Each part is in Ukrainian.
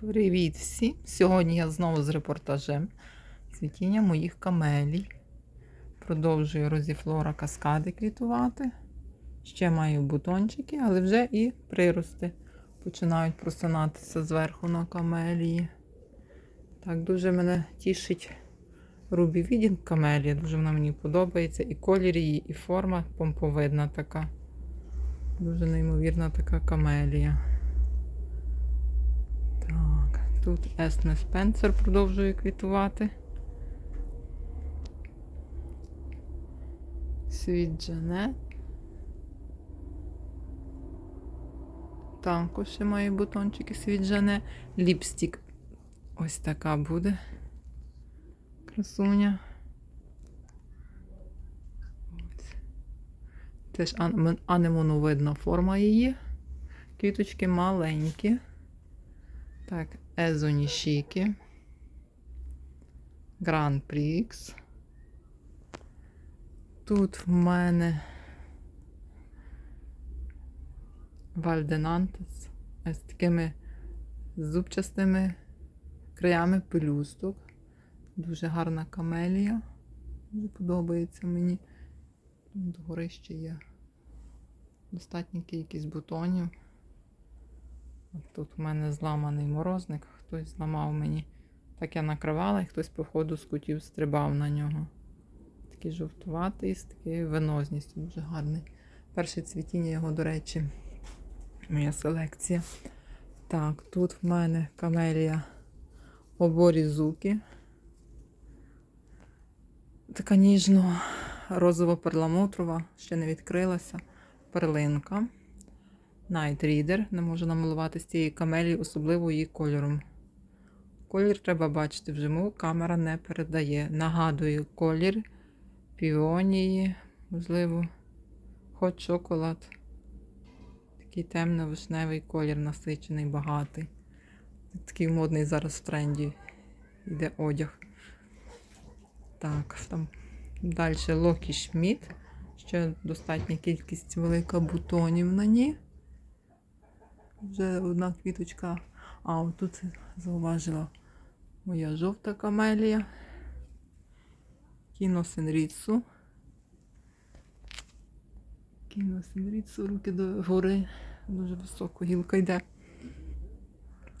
Привіт всім! Сьогодні я знову з репортажем цвітіння моїх камелій. Продовжую розіфлора каскади квітувати. Ще маю бутончики, але вже і прирости починають просинатися зверху на камелії. Так, дуже мене тішить Рубі Відін камелія. Дуже вона мені подобається. І колір її, і форма помповидна така. Дуже неймовірна така камелія. Тут Есме Спенсер продовжує квітувати. Світ Джанет. Також ще має бутончики світ Джане. Ліпстік. Ось така буде. Красуня. Теж анемоновидна форма її. Квіточки маленькі. Так, Езонішіки. Гран Прікс. Тут в мене Вальденантес з такими зубчастими краями пелюсток. Дуже гарна камелія. Дуже подобається мені. Тут гори ще є достатньо кількість бутонів. Тут у мене зламаний морозник, хтось зламав мені. Так я накривала і хтось, походу, з кутів стрибав на нього. Такий жовтуватий, з такою венозністю, дуже гарний. Перше цвітіння його, до речі, моя селекція. Так, тут в мене камелія оборізуки. Така ніжно розово перламутрова, ще не відкрилася. Перлинка. Night Reader. Не можу намалувати з цієї камелії, особливо її кольором. Колір треба бачити вживу, камера не передає. Нагадую, колір піонії, можливо, хот шоколад. Такий темно-вишневий колір, насичений, багатий. Такий модний зараз в тренді йде одяг. Так, там далі Локі Шмідт. Ще достатня кількість велика бутонів на ній. Вже одна квіточка. А отут зауважила моя жовта камелія. Кіно Сенріцу. Кіно Сенріцу, руки до гори. Дуже високо гілка йде.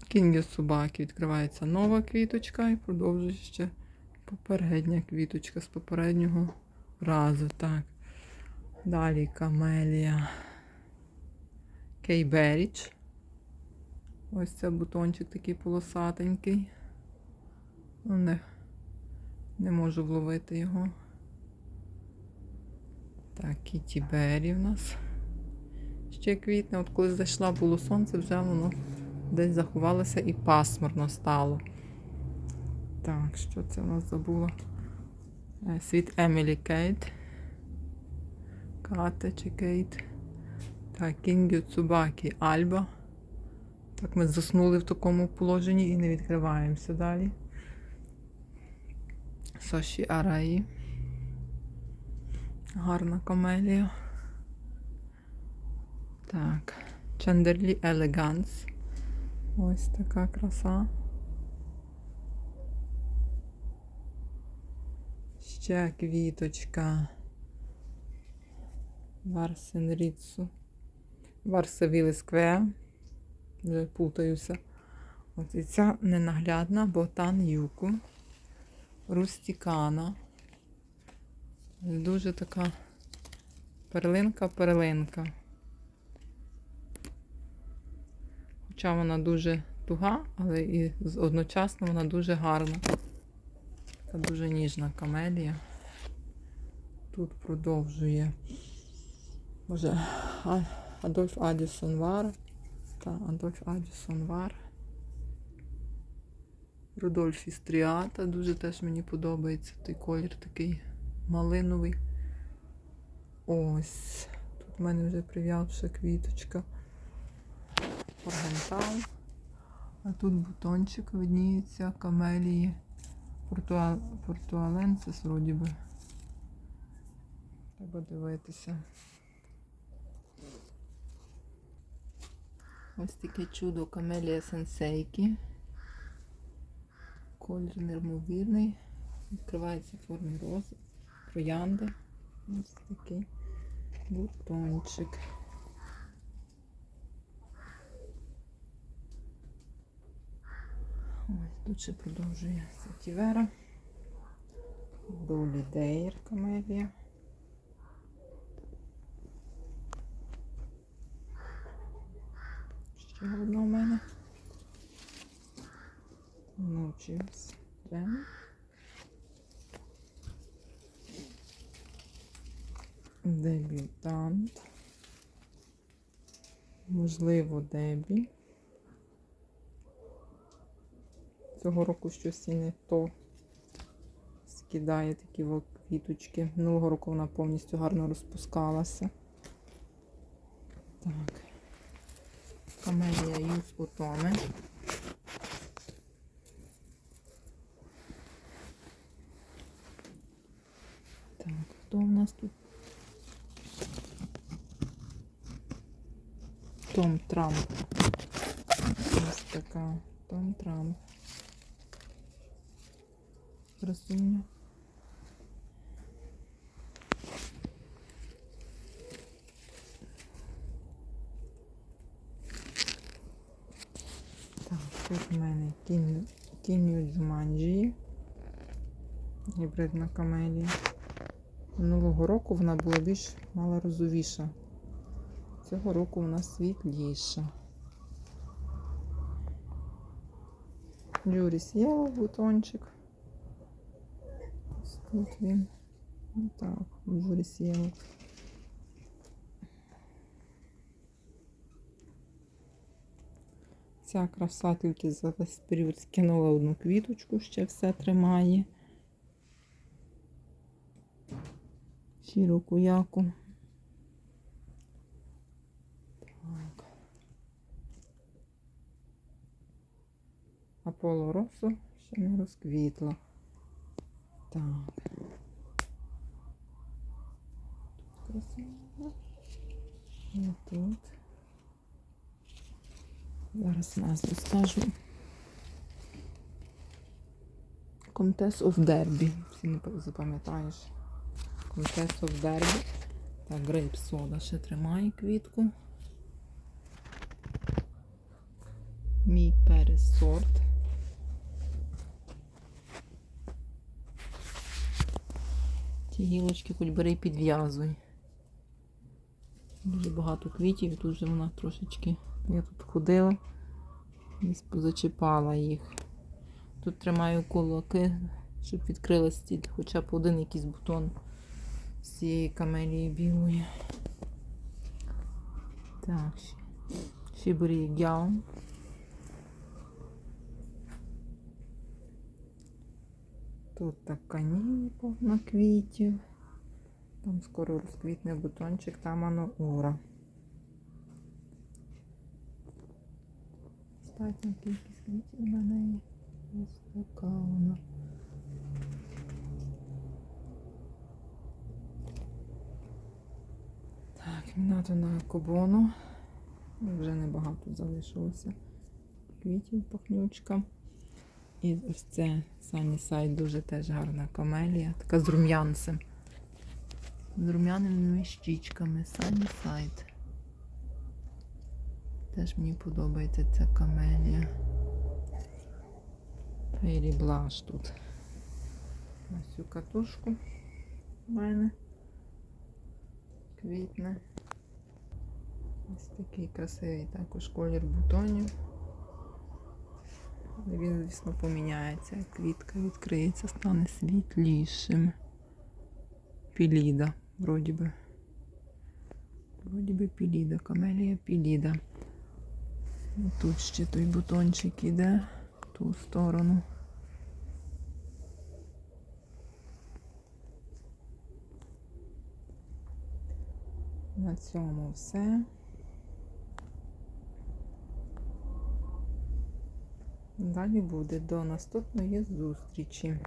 Кінгю Собаки відкривається нова квіточка і продовжує ще попередня квіточка з попереднього разу. Так. Далі камелія. Кейберіч. Ось це бутончик такий полосатенький. Ну, Не, не можу вловити його. Так, Кіті Бері в нас. Ще квітне. От коли зайшла, було сонце, вже воно десь заховалося і пасмурно стало. Так, що це у нас забула? Е, Світ Емілі Кейт. Кате чи Кейт. Так, Кінгю Цубакі Альба. Так, ми заснули в такому положенні і не відкриваємося далі. Соші Араї. Гарна камелія. Так. Чандерлі Елеганс. Ось така краса. Ще квіточка. Варсенріцу. Варсевіле скве. Вже путаюся. От і ця ненаглядна ботан юку. Рустікана. Дуже така перлинка-перлинка. Хоча вона дуже туга, але і одночасно вона дуже гарна. Така дуже ніжна камелія. Тут продовжує. Може, Адольф Адісон Вар. Та Адольф Адісон Вар. Рудольф Істріата. Дуже теж мені подобається той колір такий малиновий. Ось. Тут в мене вже прив'явша квіточка. Оргентал. А тут бутончик видніється камелії. Портуа... Портуаленсис, вроді би. Треба дивитися. Ось таке чудо камелія сенсейки. колір неймовірний. Відкривається в формі рози, троянди. Ось такий бутончик. Ось тут ще продовжує сатівера. Долі Дейр камелія. Ще одна у мене. Ночівс. Джем. Дебютант. Можливо, дебі. Цього року щось і не то скидає такі квіточки. Минулого року вона повністю гарно розпускалася. Так. Камелія Юз Отоми. Так, хто у нас тут? Том Трамп. Ось така. Том Трамп. Красуня. Так, тут в мене кінь, кінь з манджії. Гібридна камелія. Минулого року вона була більш мала розовіша. Цього року вона світліша. Джуріс Єло, бутончик. Ось Тут він. Так, Джуріс Єло. Ця краса тільки за весь період скинула одну квіточку, ще все тримає. Широку яку. Так. Аполло Росо ще не розквітла. Так. Тут красиво. І тут. Зараз назву скажу. Comtesse of Derby. Всі не запам'ятаєш. Comtesse of Derby. Так, грейп сода ще тримає квітку. Мій пересорт. Ті гілочки хоч бери підв'язуй. Дуже багато квітів, і тут вже вона трошечки. Я тут ходила і позачіпала їх. Тут тримаю кулаки, щоб відкрилась тільки хоча б один якийсь бутон з цієї камелії білої. Так, Шібері Гяун. Тут така ніби повна квітів. Там скоро розквітне бутончик, там воно ура. Остатня кількість квітів на неї. Ось така вона. Так, мінато на кобону. Вже небагато залишилося квітів пахнючка. І ось це Sunnyside дуже теж гарна камелія, така з рум'янцем. З рум'яними щічками Sunnyside. Теж мені подобається ця камелія. Фейрі блаш тут. На цю катушку в мене квітне. Ось такий красивий також колір бутонів. Він, звісно, поміняється. Квітка відкриється, стане світлішим. Піліда, вроді би. Вроді би піліда, камелія піліда. І Тут ще той бутончик іде в ту сторону. На цьому все. Далі буде до наступної зустрічі.